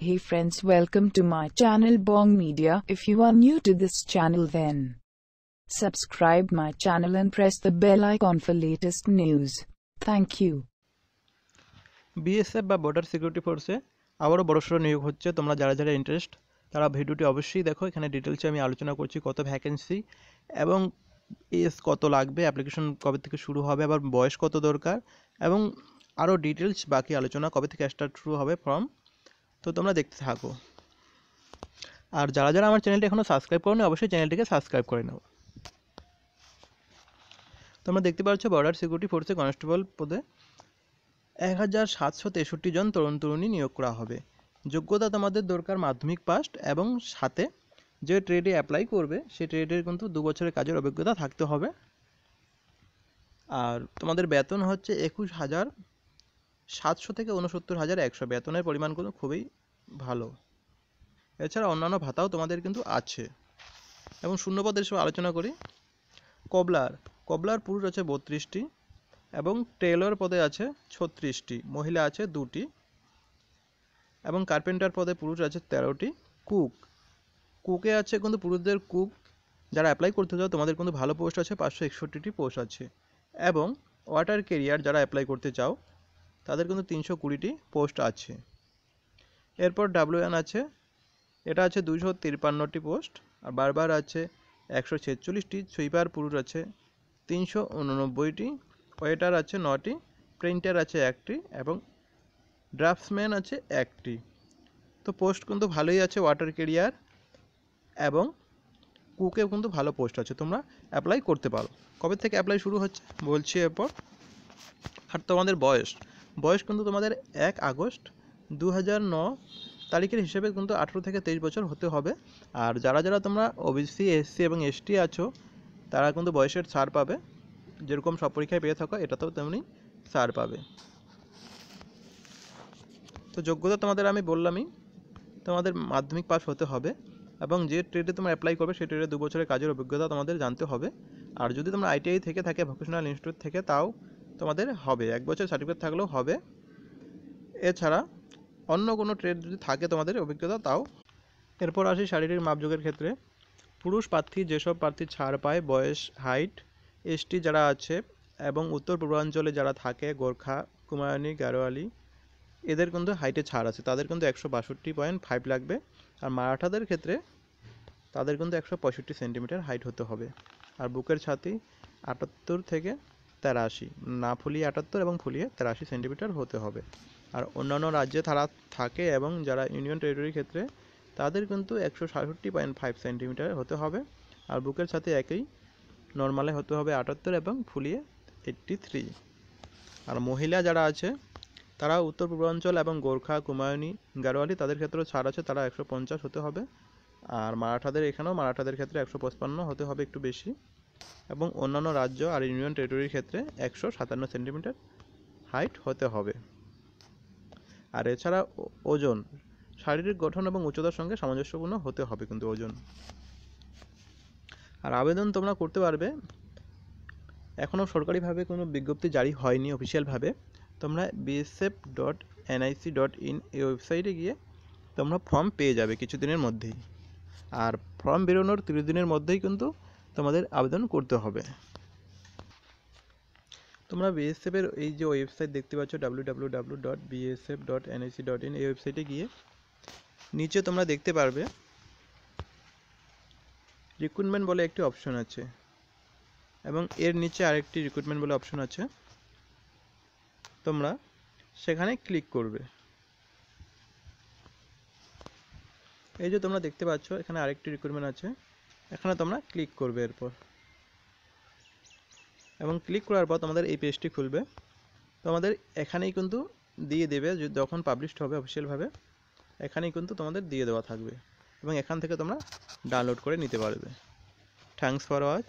Hey friends, welcome to my channel Bong Media. If you are new to this channel, then subscribe my channel and press the bell icon for latest news. Thank you. BSF বা border security ফোর্সে আবারও বড়সড় নিয়োগ হচ্ছে তোমরা যারা যারা interest তারা ভিডিওটি অবশ্যই দেখো এখানে ডিটেলসে আমি আলোচনা করছি কত ভ্যাকেন্সি এবং এস কত লাগবে অ্যাপ্লিকেশন কবে থেকে শুরু হবে আবার বয়স কত দরকার এবং আরও ডিটেলস বাকি আলোচনা কবে থেকে স্টার্ট শুরু হবে ফর্ম তো তোমরা দেখতে থাকো। আর যারা যারা আমার চ্যানেলটি এখনও সাবস্ক্রাইব করো অবশ্যই চ্যানেলটিকে সাবস্ক্রাইব করে নাও। তোমরা দেখতে পাচ্ছ বর্ডার সিকিউরিটি ফোর্সে কনস্টেবল পদে এক হাজার সাতশো তেষট্টি জন তরুণ তরুণী নিয়োগ করা হবে। যোগ্যতা তোমাদের দরকার মাধ্যমিক পাস্ট এবং সাথে যে ট্রেডে অ্যাপ্লাই করবে, সেই ট্রেডের কিন্তু দু বছরের কাজের অভিজ্ঞতা থাকতে হবে। আর তোমাদের বেতন হচ্ছে একুশ হাজার সাতশো থেকে উনসত্তর হাজার একশো। বেতনের পরিমাণ কিন্তু খুবই ভালো। এছাড়া অন্যান্য ভাতাও তোমাদের কিন্তু আছে। এবং শূন্যপদের সব আলোচনা করি। কবলার। কবলার পুরুষ আছে বত্রিশটি এবং টেলর পদে আছে ছত্রিশটি। মহিলা আছে দুটি এবং কার্পেন্টার পদে পুরুষ আছে তেরোটি। কুক। কুকে আছে কিন্তু পুরুষদের কুক। যারা অ্যাপ্লাই করতে চাও, তোমাদের কিন্তু ভালো পোস্ট আছে, পাঁচশো একষট্টিটি পোস্ট আছে। এবং ওয়াটার কেরিয়ার যারা অ্যাপ্লাই করতে চাও, তাদের কিন্তু তিনশো কুড়িটি পোস্ট আছে। এরপর ডাব্লিউএন আছে, এটা আছে দুশো তিপ্পান্নটি পোস্ট, আর বারবার আছে একশো ছেচল্লিশটি, সুইপার পুরুষ আছে তিনশো উননব্বইটি, ওয়েটার আছে নটি, প্রিন্টার আছে একটি, এবং ড্রাফটসম্যান আছে একটি। তো পোস্ট কিন্তু ভালোই আছে ওয়াটার কেরিয়ার, এবং কুকেও কিন্তু ভালো পোস্ট আছে, তোমরা অ্যাপ্লাই করতে পারো। কবে থেকে অ্যাপ্লাই শুরু হচ্ছে বলছি এরপর। আর তোমাদের বয়স বয়স কিন্তু তোমাদের এক আগস্ট দু তারিখের হিসেবে কিন্তু আঠেরো থেকে তেইশ বছর হতে হবে। আর যারা যারা তোমরা ওবিসি এসসি এবং এসটি আছো, তারা কিন্তু বয়সের ছাড় পাবে। যেরকম সব পরীক্ষায় পেয়ে থাকো, এটাতেও তেমনি ছাড় পাবে। তো যোগ্যতা তোমাদের আমি বললামই, তোমাদের মাধ্যমিক পাস হতে হবে এবং যে ট্রেডে তোমরা অ্যাপ্লাই করবে, সেই ট্রেডে দু বছরের কাজের অভিজ্ঞতা তোমাদের জানতে হবে। আর যদি তোমরা আইটিআই থেকে থাকে ভোকেশনাল ইনস্টিটিউট থেকে, তাও তোমাদের হবে। এক বছর সার্টিফিকেট থাকলেও হবে। এছাড়া অন্য কোনো ট্রেড যদি থাকে তোমাদের অভিজ্ঞতা, তাও। এরপর আসি শারীরিক মাপযোগের ক্ষেত্রে। পুরুষ প্রার্থী যেসব প্রার্থী ছাড় পায়, বয়স হাইট এসটি যারা আছে, এবং উত্তর পূর্বাঞ্চলে যারা থাকে, গোর্খা কুমায়ুনি গারোয়ালি, এদের কিন্তু হাইটে ছাড় আছে। তাদের কিন্তু একশো বাষট্টি পয়েন্ট ফাইভ লাগবে। আর মারাঠাদের ক্ষেত্রে তাদের কিন্তু একশো পঁয়ষট্টি সেন্টিমিটার হাইট হতে হবে। আর বুকের ছাতি আটাত্তর থেকে তেরাশি। না ফুলিয়ে আটাত্তর এবং ফুলিয়ে তেরাশি সেন্টিমিটার হতে হবে। আর অন্যান্য রাজ্যে তারা থাকে এবং যারা ইউনিয়ন টেরিটরির ক্ষেত্রে, তাদের কিন্তু একশো সাতষট্টি পয়েন্ট ফাইভ সেন্টিমিটার হতে হবে আর বুকের সাথে একই। নর্মালে হতে হবে আটাত্তর এবং ফুলিয়ে এইট্টি থ্রি আর মহিলা যারা আছে, তারা উত্তর পূর্বাঞ্চল এবং গোর্খা কুমায়ুনি গারোয়ালি তাদের ক্ষেত্রেও ছাড় আছে, তারা একশো পঞ্চাশ হতে হবে। আর মারাঠাদের এখানেও মারাঠাদের ক্ষেত্রে একশো পঁচপান্ন হতে হবে একটু বেশি। এবং অন্যান্য রাজ্য আর ইউনিয়ন টেরিটরির ক্ষেত্রে একশো সাতান্ন সেন্টিমিটার হাইট হতে হবে। আর এছাড়া ওজন। শারীরিক গঠন এবং উচ্চতার সঙ্গে সামঞ্জস্যপূর্ণ হতে হবে কিন্তু ওজন। আর আবেদন তোমরা করতে পারবে। এখনও সরকারিভাবে কোনো বিজ্ঞপ্তি জারি হয়নি অফিসিয়ালভাবে। তোমরা BSF dot NIC dot in এই ওয়েবসাইটে গিয়ে তোমরা ফর্ম পেয়ে যাবে কিছুদিনের মধ্যেই। আর ফর্ম বেরোনোর তিরিশ দিনের মধ্যেই কিন্তু তোমাদের আবেদন করতে হবে। তোমরা বিএসএফের এই যে ওয়েবসাইট দেখতে পাচ্ছ বিএসএফ ইন এই ওয়েবসাইটে গিয়ে নিচে তোমরা দেখতে পারবে রিক্রুটমেন্ট বলে একটি অপশন আছে এবং এর নিচে আরেকটি রিক্রুটমেন্ট বলে অপশন আছে। তোমরা সেখানে ক্লিক করবে। এই যে তোমরা দেখতে পাচ্ছ এখানে আরেকটি রিক্রুটমেন্ট আছে, এখানে তোমরা ক্লিক করবে এরপর। এবং ক্লিক করার পর তোমাদের এই পেজটি খুলবে। তোমাদের এখানেই কিন্তু দিয়ে দেবে যখন পাবলিশড হবে অফিসিয়ালভাবে এখানেই কিন্তু তোমাদের দিয়ে দেওয়া থাকবে এবং এখান থেকে তোমরা ডাউনলোড করে নিতে পারবে। Thanks for watch